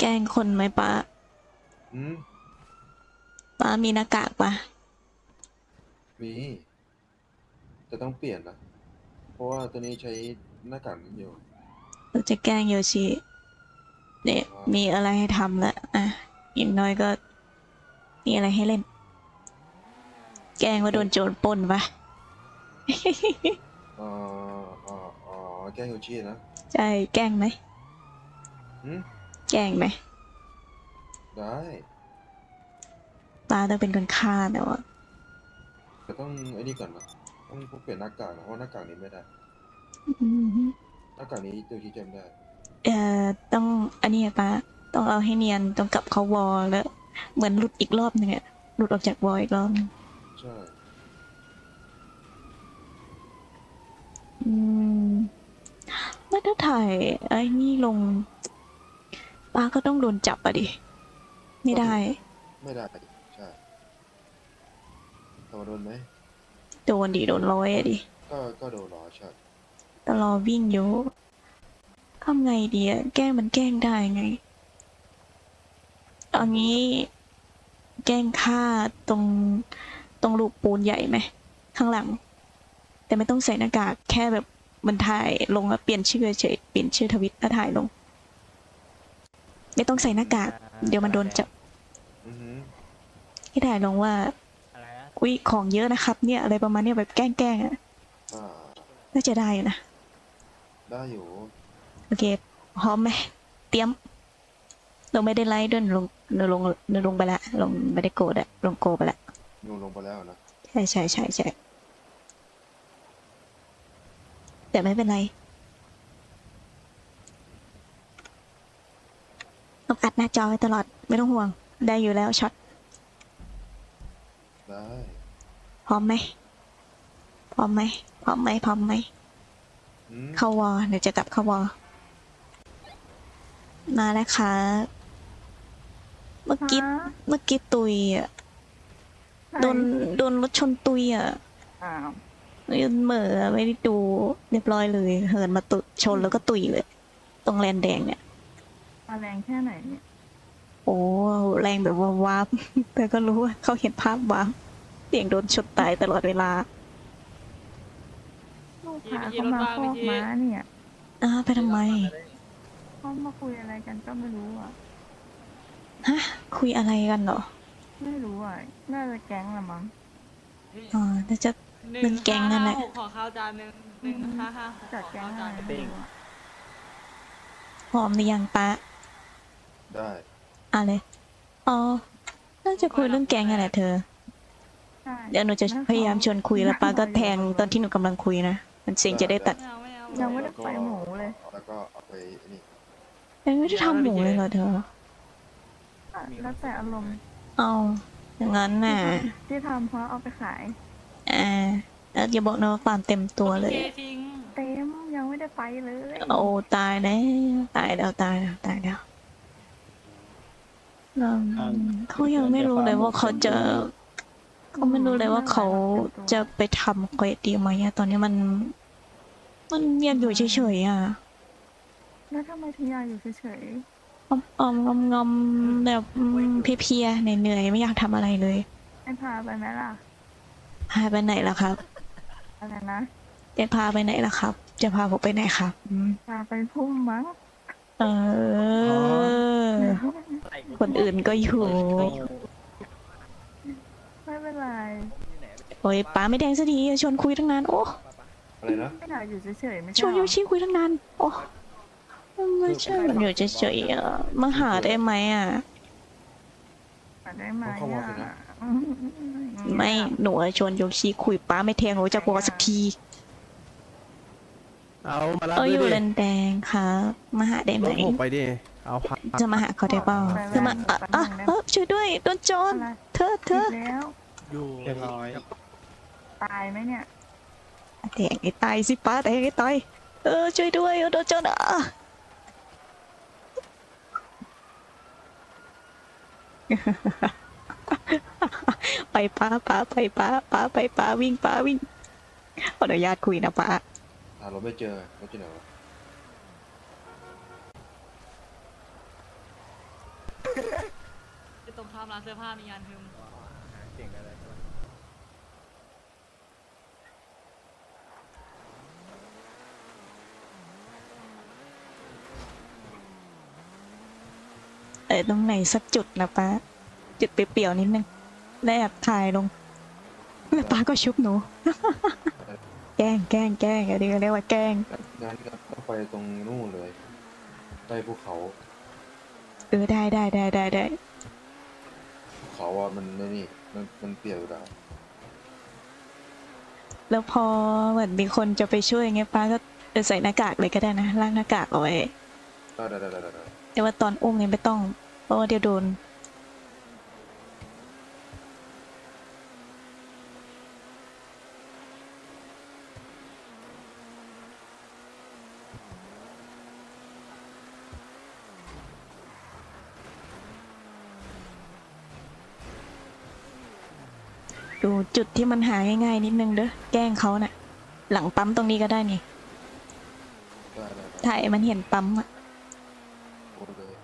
แกล้งคนไหมป้าอืมป้ามีหน้ากากปะมีแต่ต้องเปลี่ยนนะเพราะว่าตัวนี้ใช้หน้ากากนี้อยู่เราจะแกล้งโยชิเนี่ยมีอะไรให้ทำละอะอย่างน้อยก็ มีอะไรให้เล่น แกล้งว่าโดนโจรปล้นปะ เอ่อเอ่อเอ่อแกล้งโยชินะ ใช่แกล้งไหม อืม แกล้งไหม ได้ป้าต้องเป็นคนฆ่าแต่ว่าแต่ต้องไอ้นี่ก่อนนะต้องเปลี่ยนหน้ากากนะเพราะหน้ากากนี้ไม่ได้ อืมหน้ากากนี้ตัวที่จำได้เอ่อต้องอันนี้อะป้าต้องเอาให้เนียนต้องกลับเข้าวอลแล้ว เหมือนหลุดอีกรอบหนึงอะหลุดออกจากวอลอีกรอบหนึงใช่อืมแล้วถ้าถ่ายไอ้นี่ลง ป้าก็ต้องโดนจับอะดิ ไม่ได้ ไม่ได้ใช่ตัวโดนไหมโดนดิโดนร้อยอะดิ ก็ก็โดนเหรอใช่ตลอวิ่งอยู่ทำไงดีอะแกล้งมันแกล้งได้ไง เอางี้ แกล้งฆ่าตรงตรงลูกปูนใหญ่ไหมข้างหลัง แต่ไม่ต้องใส่หน้ากากแค่แบบมันถ่ายลงแล้วเปลี่ยนชื่อเฉยเปลี่ยนชื่อทวิตแล้วถ่ายลง ไม่ต้องใส่หน้ากาก เดี๋ยวมันโดนจับอือหือให้ถ่ายลงว่าอะไรนะอุ้ยของเยอะนะครับ เนี่ยอะไรประมาณเนี้ยแบบแกล้งๆอะอ่าน่าจะได้อยู่นะได้อยู่โอเคพร้อมไหมเตรียมเราไม่ได้ไลฟ์ด้วยลงเราลงเราลงไปละลงไม่ได้โกรธอะลงโกรธไปละลงลงไปแล้วนะใช่ใช่ใช่ใช่แต่ไม่เป็นไรต้องอัดห น้าจอไว้ตลอดไม่ต้องห่วง ได้อยู่แล้วช็อตได้พร้อมไหมพร้อมไหมพร้อมไหมพร้อมไหมอืมเข้าวอเดี๋ยวจะกลับเข้าวอมาแล้วค่ะเมื่อกี้เมื่อกี้ตุยอะโดนโดนรถชนตุยอะอ้าวยืนเหม่อไม่ได้ดูเรียบร้อยเลย เหินมาตุชนแล้วก็ตุยเลย ตรงแลนแดงเนี่ยมาแรงแค่ไหนเนี่ยโอ้แรงแบบว่าว้าบแต่ก็รู้ว่าเขาเห็นภาพว้าบเสียงโดนชนตายตลอดเวลาลูกค้าเขามาพอกม้าเนี่ยอ้าไปทำไมเขามาคุยอะไรกันก็ไม่รู้อะฮะคุยอะไรกันเหรอไม่รู้อะน่าจะแก๊งละมั้งอ๋อน่าจะมันแก๊งนั่นแหละขอข้าวจานหนึ่งหนึ่งห้าห้าหกจัดแก๊งขออะไรข้าวจานหไม่นึ่งรู้อะพร้อมหรือยังปะได้ อะไรอ๋อน่าจะคุยเรื่องแกงอะไรเธอ ใช่เดี๋ยวหนูจะพยายามชวนคุยแล้วป้าก็แทงตอนที่หนูกำลังคุยนะ มันเสียงจะได้ตัดไม่เอาไม่เอายังไม่ได้ไปหมูเลย แล้วก็เอาไปนี่ยังไม่ได้ทำหมูเลยเหรอเธอ อะแล้วแต่อารมณ์เอาอย่างนั้นน่ะที่ทำเพราะเอาไปขาย อ่าแล้วอย่าบอกนะว่าฟาร์มเต็มตัวเลยโอคทิ้ง เต็มยังไม่ได้ไปเลย โอ้ตายแล้วตายแล้วตายแล้วตายแล้ว อืมเขายังไม่รู้เลยว่าเขาจะเขาไม่รู้เลยว่าเขาจะไปทำเควสดีไหมอะตอนนี้มัน มันยังอยู่เฉยๆอะแล้วทำไมถึงอยากอยู่เฉยอมอมงอมงอมแบบอืมเพลียๆเหนื่อยๆไม่อยากทำอะไรเลยๆให้พาไปไหมล่ะ พาไปไหนล่ะครับอะไรนะจะพาไปไหนล่ะครับ จะพาผมไปไหนครับอืม พาไปพุ่มมั้ง เออ คนอื่นก็อยู่ ไม่เป็นไรโอ้ยป้าไม่แดงสักทีชวนคุยตั้งนาน โอ้อะไรนะไม่อยากอยู่เฉยๆไม่ชใช่วนเหรโยอชิคุยตั้งนาน โอ้ไม่ใช่มันอยู่เฉยๆอะมาหาได้ไหมอะได้ไหมเข้าวอลสินะอืมไม่ หนูชวนโยชิคุยป้าไม่แทงหนูจะกลัวสักที เอามารับเออด้อวยยู่ดิแลนแดงค่ะ มาหาได้ไหม รถผมไปดิ เอาพักจะมาหาเขาได้เปล่าจะมาอะอะเออช่วยด้วยโดนโจรอะไรเธอเธอีอกแล้วอยู่เรียบร้อยตายไหมเนี่ยแทงไอ้ตายสิป้าแทงไอ้ตายเออช่วยด้วยโดนโจรอะไปป้าป้าไปป้าป้าไปป้าวิ่งป้าวิ่งขออนุญาตคุยนะป้า หารถไม่เจอรถที่ไหนวะที่ตรงข้ามร้านเสื้อผ้ามีงานฮึมเก่งอะไรเออตรงไหนสักจุดนะป้าจุดเปรี้ยวๆนิดนึง แล้วแอบถ่ายลง แล้วป้าก็ชุบหนูแกล้งแกล้งแกล้งอันนี้ก็เรียกว่าแกล้งงานก็ต้องไปตรงนู่นเลย ใต้ภูเขาเออได้ได้ได้ได้ได้ภูเขาอะมันไม่นี่มันมันเปลี่ยวอยู่แล้วแล้วพอเหมือนมีคนจะไปช่วยไงป้าก็เออใส่หน้ากากเลยก็ได้นะล่างหน้ากากเอาไว้ได้ได้ได้ได้ได้แต่ว่าตอนอุ้มเนี่ยไม่ต้อง เพราะว่าเดี๋ยวโดน จุดที่มันหาง่ายๆนิดนึงเด้อแกล้งเขาน่ะ หลังปั๊มตรงนี้ก็ได้นี่ได้ได้ได้ถ่ายมันเห็นปั๊มอะโอนเลย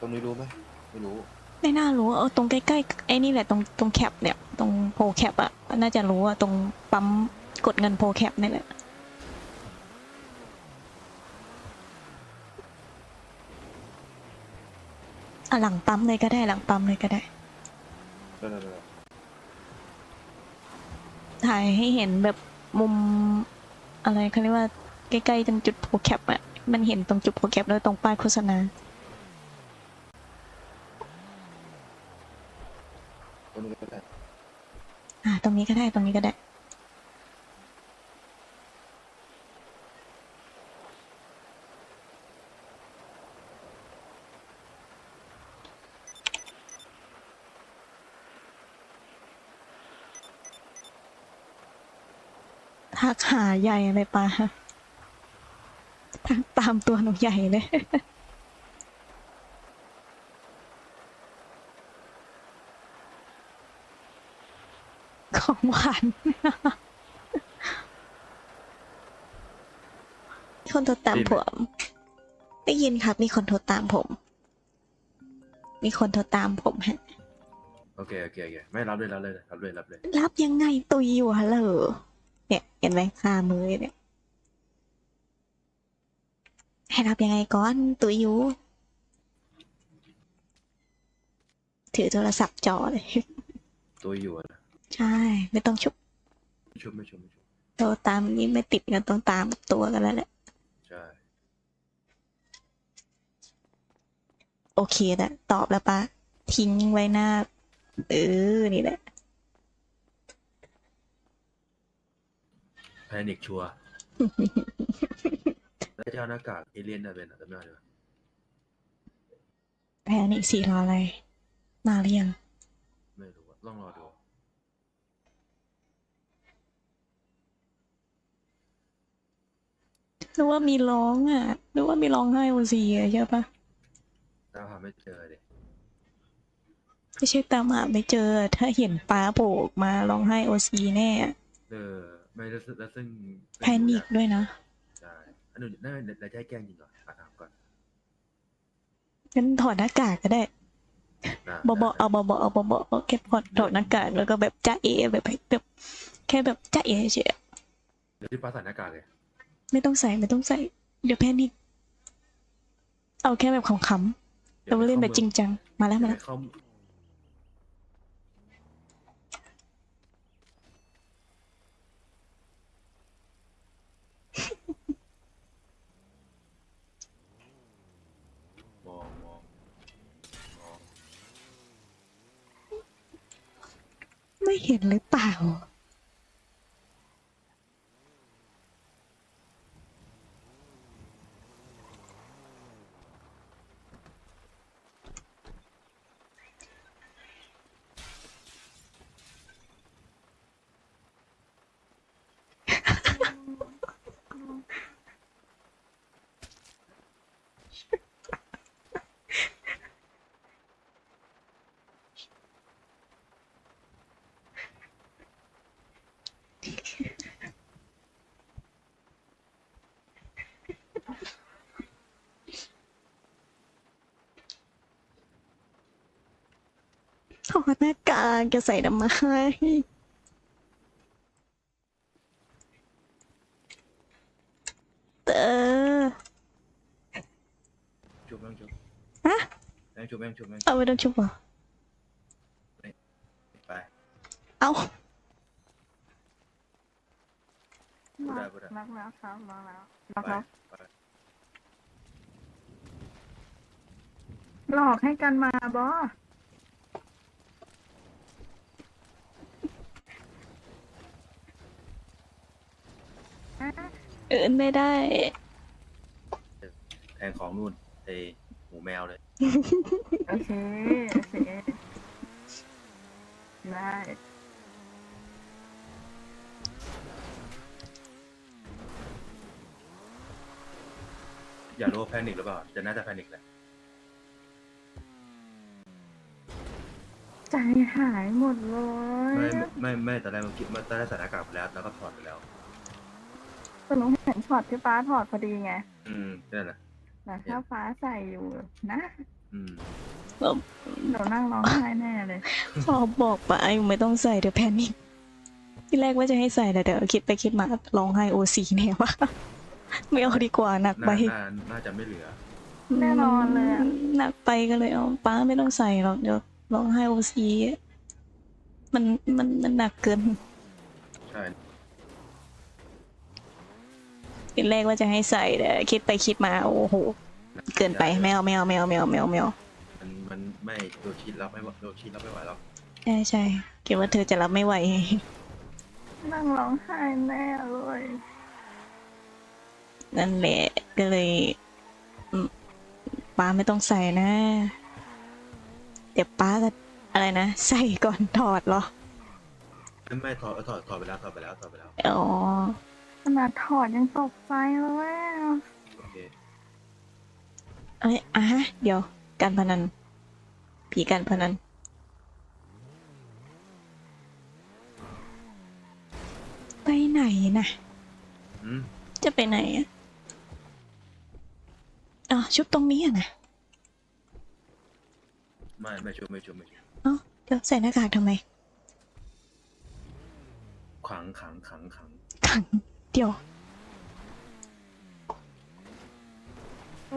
ตรงนี้รู้ไหมไม่รู้ไม่น่ารู้เอาตรงใกล้ๆไอ้นี่แหละตรงตรงแคปเนี่ย ตรงโพแคปอะน่าจะรู้อะตรงปั๊มกดเงินโพแคปนี่แหละ อะหลังปั๊มเลยก็ได้หลังปั๊มเลยก็ได้ได้ ได้ได้ได้ถ่ายให้เห็นแบบมุมอะไรเขาเรียกว่าใกล้ๆตรงจุดโพแคปอะมันเห็นตรงจุดโพแคปแล้วตรงป้ายโฆษณา ตรงนี้ก็ได้อ่าตรงนี้ก็ได้ตรงนี้ก็ได้ ทักหาใหญ่เลยปะทักตามตัวหนูใหญ่เลย ของหวานมีคนโทรตามผม ได้ยินครับ มีคนโทรตามผม มีคนโทรตามผมฮะ โอเค โอเค โอเค ไม่รับเลยรับเลยรับเลยรับเลย รับยังไงตุยอยู่ฮัลโหล เนี่ยเห็นไหมคามือเนี่ยให้รับยังไงก่อนตุยอยู่ถือโทรศัพท์จอเลย ตัวอยู่อะนะใช่ ไม่ต้องชุบไม่ชุบไม่ชุบไม่ชุบโทรตามนี้ไม่ติดกันต้องตามตัวกันแล้วแหละ ใช่โอเคแหละตอบแล้วปะทิ้งไว้หน้า เออ นี่แหละ พนิกชัวร์ แล้วจะเอาหน้ากากเอเลี่ยนได้เป็นอะจำได้ไหมแพ้นี่สี่รออะไรมาหรือยังไม่รู้อะต้องรอดูหรือว่ามีร้องอะหรือว่ามีร้องไห้โอซีอะใช่ปะตามหาไม่เจอเลยไม่ใช่ตามหาไม่เจอ ถ้าเห็นป้าโผล่ออกมาร้องไห้โอซีแน่ เออ ไม่แล้วซึ่งแล้วซึ่งแพนิคด้วยนะใช่อันนู้นน่าจะจะให้แกล้งจริงก่อนอะถามก่อนงั้นถอดหน้ากากก็ได้นะบอบเอาบอบเอาบอบเอาแค่ถอดถอดหน้ากากแล้วก็แบบจ้าเอแบบแบบแค่แบบจ้าเอเฉยเดี๋ยวที่ป้าใส่หน้ากากเลยๆไม่ต้องใส่ไม่ต้องใส่ เดี๋ยวแพนิคเอาแค่แบบขำๆ เราเล่นแบบจริงจัง มาแล้วมาแล้ว เขา มองมองมอง ไม่เห็นหรือเปล่าากากจะใส่ทำไมเออชุบแม่งชุบฮะแม่งชุบแม่งชุบแม่งเอาไปโดนชุบเหรอไปเอาพูดได้พูดได้รักแล้วครับรักแล้วรักไปแล้วไปหลอกให้กันมาบอ เอินไม่ได้ แทงของนู่นไอหมูแมวเลยโอเคโอเคได้อย่ารู้ว่าแพนิคหรือเปล่าจะน่าจะแพนิคแหละใจหายหมดเลยไม่ไม่ไม่ตอนแรกมันคิดว่าตอนแรกใส่หน้ากากไปแล้วแล้วก็ถอดไปแล้วแต่ หนูเห็นช็อตที่ฟ้าถอดพอดีไงอืมนั่นแหละแต่ถ้าฟ้าใส่อยู่นะอืมเดี๋ยวนั่งร้องไห้แน่เลยพอบอกไปไม่ต้องใส่เดี๋ยวแพนิคที่แรกว่าจะให้ใส่แต่เดี๋ยวคิดไปคิดมาร้องไห้โอซีแน่วะไม่เอาดีกว่าหนักไปน่าน่าน่าจะไม่เหลือแน่นอนเลยอะหนักไปก็เลยเอาป้าไม่ต้องใส่หรอกเดี๋ยวร้องไห้โอซีมันมันมันหนักเกินใช่ ทีแรกว่าจะให้ใส่แต่คิดไปคิดมาโอ้โหเกินไปไม่เอาไม่เอาไม่เอาไม่เอาไม่เอาไม่เอามันมันไม่โดนชีดรับไม่ไหวโดนชีดรับไม่ไหวหรอกใช่ใช่คิดว่าเธอจะรับไม่ไหวนั่งร้องไห้แน่เลยนั่นแหละก็เลยอืมป้าไม่ต้องใส่นะ เดี๋ยวป้าก็อะไรนะ ใส่ก่อนถอดเหรอ ไม่ไม่ถอดถอดถอดไปแล้วถอดไปแล้วถอดไปแล้วอ๋อ ขนาดถอดยังตกใจเลยอะโอเคเอ้ยอะฮะ เดี๋ยว การพนัน ผีการพนัน ไปไหนนะอืมจะไปไหนอะอ๋อชุบตรงนี้อะนะไม่ไม่ชุบไม่ชุบไม่ชุบเอ๋อเดี๋ยวใส่หน้ากากทำไม ขังขังขังขังขัง เดี๋ยวโอ้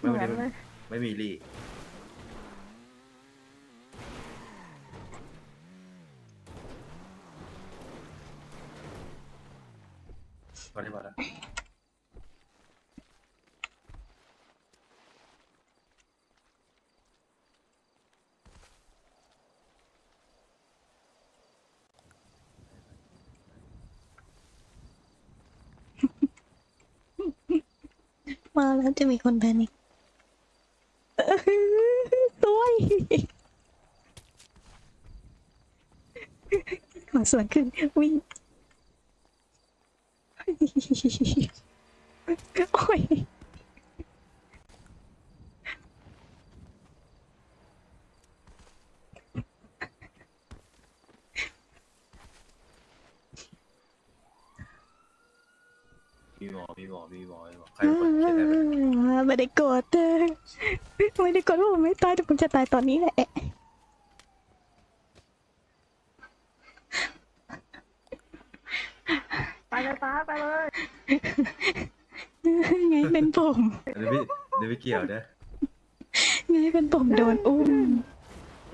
เหไม่มืไม่อนเลไม่ยไม่มีรีพอได้พอแล้ว มาแล้วจะมีคนแพนิคเออสวยขอส่วนขึ้นวิ่งโอ้ย มีหมอมีหมอมีหมอมีหมอใครเป็นคนเขียนอะไรไปไม่ได้โกรธเธอไม่ได้โกรธว่าผมไม่ตายแต่ผมจะตายตอนนี้แหละไปเลยฟ้าไปเลยไงเป็นผมเดี๋ยวไม่เดี๋ยวไม่เกี่ยวนะไงเป็นผมโดนอุ้ม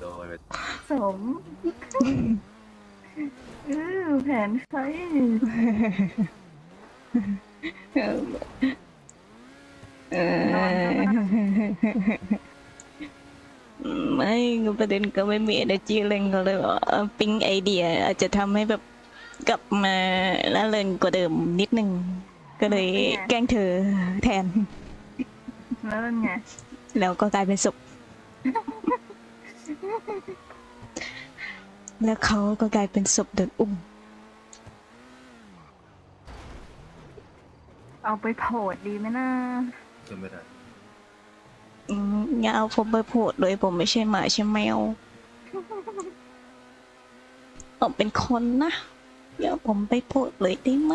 โดนไปสมเออแผนใคร เออเออไม่ประเด็นก็ไม่มี energy เร่งก็เลยว่าปิ๊งไอเดีย อาจจะทำให้แบบกลับมาละเริงกว่าเดิมนิดนึง ก็เลยแกล้งเธอแทน แล้วเป็นไง แล้วก็กลายเป็นศพแล้วเขาก็กลายเป็นศพโดนอุ้ม เอาไปโผดดีไหมนะจนไม่ได้อืมอย่าเอาผมไปโผดเลยผมไม่ใช่หมาใช่แมวผมเป็นคนนะอย่าเอาผมไปโผดเลยได้ไหม